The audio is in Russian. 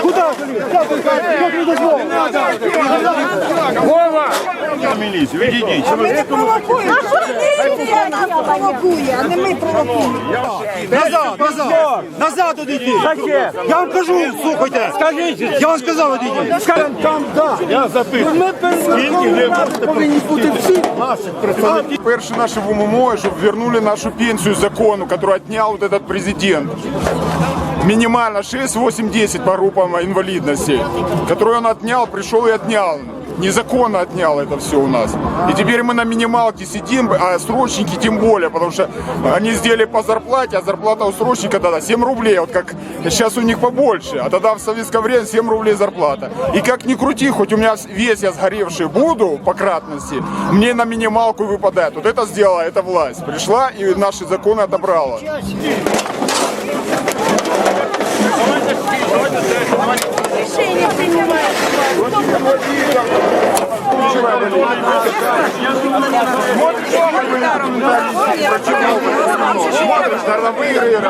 Куда? Куда? Вова! Міліцію, відійдіть. А ми не провокуємо. А що міліція нас провокує, а не ми провокуємо? Назад, назад, назад одійдіть. Я вам кажу, слухайте. Скажіть. Я вам сказав одійдіть. Там, да. Я запитую. Скільки ви Повинні бути всі наших представників. Перші наші в ММО, щоб вернули нашу пенсию закону, который отнял вот этот президент. Минимально 6, 8, 10 по группам инвалидности, которую он отнял, пришел и отнял. Незаконно отнял это все у нас. И теперь мы на минималке сидим, а срочники тем более, потому что они сделали по зарплате, а зарплата у срочника тогда 7 рублей, вот как сейчас у них побольше, а тогда в советское время 7 рублей зарплата. И как ни крути, хоть у меня весь я сгоревший буду по кратности, мне на минималку выпадает. Вот это сделала эта власть. Пришла и наши законы отобрала. Смотришь, наверное, выиграет.